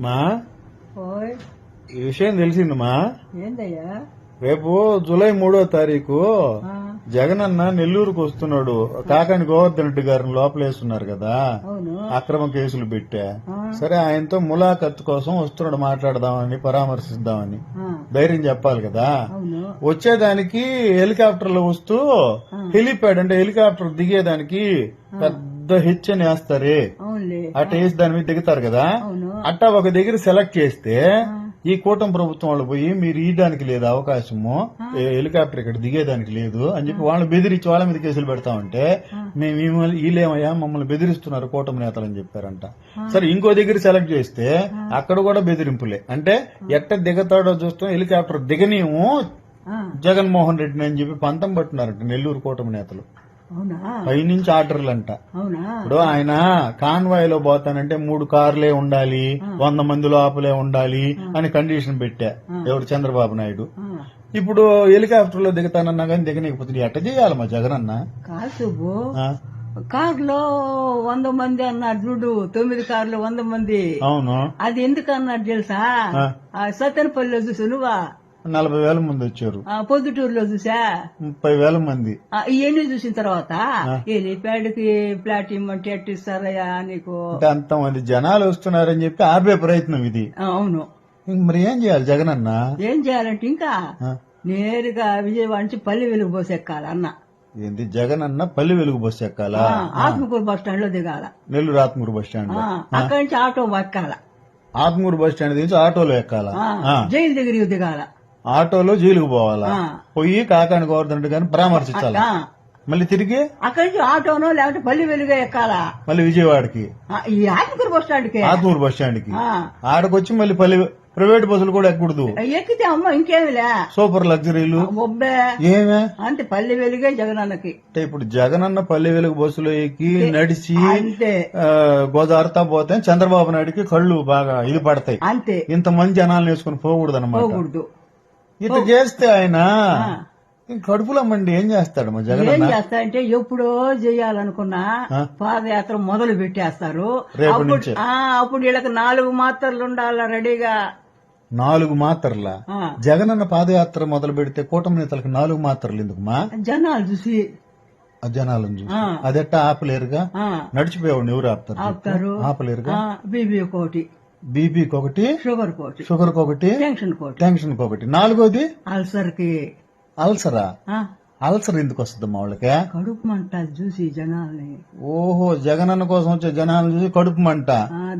మా? ఈ విషయం తెలిసిందమ్మా ఏందయ్యా? రేపు జూలై మూడో తారీఖు ఆ, జగనన్న నెల్లూరుకు వస్తున్నాడు. కాకాని గోవర్ధన్ రెడ్డి గారిని లోపలేస్తున్నారు కదా. అక్రమ కేసులు పెట్టా. సరే ఆయనతో ములాఖత్ కోసం వస్తున్నాడు మాట్లాడదామని పరామర్శిద్దామని. ధైర్యం చెప్పాలి కదా. వచ్చేదానికి హెలికాప్టర్లో వస్తూ. హెలిప్యాడ్ అంటే హెలికాప్టర్ దిగేదానికి పెద్ద హెచ్ అని వేస్తారే అట్ట వేసి దాని మీద దిగుతారు కదా. అట్టా ఒక దగ్గర సెలెక్ట్ చేస్తే ఈ కూటమి ప్రభుత్వం వాళ్ళు పోయి మీరు ఇయడానికి లేదు అవకాశము హెలికాప్టర్ ఇక్కడ దిగేదానికి లేదు అని చెప్పి వాళ్ళని బెదిరించి వాళ్ళ మీద కేసులు పెడతామంటే మేము మిమ్మల్ని వీళ్ళేమయ్యా మమ్మల్ని బెదిరిస్తున్నారు కూటమి నేతలు అని చెప్పారంట. సరే ఇంకో దగ్గర సెలెక్ట్ చేస్తే అక్కడ కూడా బెదిరింపులే. అంటే ఎట్ట దిగతాడో చూస్తాం హెలికాప్టర్ దిగనీయము ఆ, జగన్మోహన్ రెడ్డిని అని చెప్పి పంతం పట్టున్నారంట నెల్లూరు కూటమి నేతలు. పైనుంచి ఆర్డర్లు అంట ఇప్పుడు ఆయన కాన్వాయ్లో పోతానంటే మూడు కార్లే ఉండాలి వంద మంది లోపలే ఉండాలి అని కండిషన్ పెట్టా. ఎవరు? చంద్రబాబు నాయుడు. ఇప్పుడు హెలికాప్టర్లో దిగుతానన్నా కానీ దిగనీకపోతే ఎట్ట చేయాలి మా జగన్ అన్న? కారులో వంద మంది అన్నాడు చూడు తొమ్మిది కార్లు వంద మంది. అవును. అది ఎందుకు అన్నాడు తెలుసా? సత్తెనపల్లిలో చూసా నువ్వా? నలభై వేల మంది వచ్చారు. ఆ, పొద్దుటూరులో చూసా? ముప్పై వేల మంది. ఆ, ఇవన్నీ చూసిన తర్వాత హెలిప్యాడ్కి ప్లాట్ ఇమ్మంటే ఎట్టు ఇస్తారయ్యా నీకు? అంతమంది జనాలు వస్తున్నారని చెప్పి ఆపే ప్రయత్నం ఇది. అవును. ఇంక మరి ఏం చేయాలి జగన్ అన్న? ఏం చేయాలంటే ఇంకా? నేరుగా విజయవాడ నుంచి పల్లి వెలుగు పోసెక్కాలి అన్న. ఏంది జగన్ అన్న పల్లి వెలుగు బస్సు ఎక్కాలా ఆత్మకూరు బస్ స్టాండ్లో దిగాల. నెల్లూరు ఆత్మూరు బస్ స్టాండ్ అక్కడి నుంచి ఆటో ఎక్కాల. ఆత్మూరు బస్ స్టాండ్ దించి ఆటోలో ఎక్కాలా. జైలు దగ్గరికి దిగాల. ఆటోలో జైలుకు పోవాలా. పోయి కాకాని గోవర్ధన్ రెడ్డి గారిని పరామర్శించాలి మళ్ళీ తిరిగి? అక్కడి నుంచి ఆటోనో లేకపోతే పల్లి వెలుగే ఎక్కాల? మళ్ళీ విజయవాడకి. ఈ ఆత్మకూరు బస్ స్టాండ్కి ఆత్మూరు బస్ స్టాండ్కి ఆడకొచ్చి మళ్ళీ పల్లి ప్రైవేట్ బస్సులు కూడా ఎక్కకూడదు. ఎక్కితే అమ్మ ఇంకేమిలే సూపర్ లగ్జరీలు. ఏమే? అంతే పల్లి వెలుగే జగనన్నకి. అంటే ఇప్పుడు జగన్ అన్న పల్లె వెలుగు బస్సులో ఎక్కి నడిచి గోదావరితా పోతే చంద్రబాబు నాయుడుకి కళ్ళు బాగా ఇది పడతాయి. అంతే. ఇంతమంది జనాలను వేసుకుని పోకూడదు. అనమాట ఇట్లా చేస్తే ఆయన ఆ. ఇంక కడుపులో మండి ఏం చేస్తాడు మా జగన్ ఏం అన్న చేస్తారంటే ఎప్పుడో చేయాలనుకున్నా. పాదయాత్ర మొదలు పెట్టేస్తారు. అప్పుడు వీళ్ళకి నాలుగు మాత్రలు ఉండాల రెడీగా? నాలుగు మాత్రలా? జగనన్న పాదయాత్ర మొదలు పెడితే కూటమి నేతలకు నాలుగు మాత్రలు ఎందుకుమా? జనాలు చూసి. జనాలను చూసి. అదెట్టా ఆపలేరుగా? ఆ, నడిచిపోయాడు ఎవరు ఆపుతారు? ఆపలేరుగా? బీబీ కోటి. బీపీకి ఒకటి షుగర్ కోటి. షుగర్ ఒకటి టెన్షన్ కోటి. టెన్షన్ ఒకటి నాలుగోది? అల్సర్? కి అల్సరా అల్సర్ ఎందుకు వస్తుంది మా వాళ్ళకి? కడుపు మంట చూసి జనాల్ని. ఓహో జగనన్న కోసం వచ్చే జనాలను చూసి కడుపు మంట.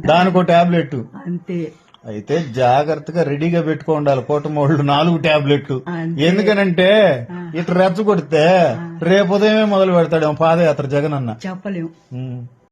దానికో టాబ్లెట్ అంతే. అయితే జాగ్రత్తగా రెడీగా పెట్టుకో ఉండాలి కూటమి వాళ్ళు నాలుగు టాబ్లెట్లు. ఎందుకనంటే ఇటు రెచ్చగొడితే రేపు ఉదయమే మొదలు పెడతాడు పాదయాత్ర జగనన్న. చెప్పలేం. ఉమ్.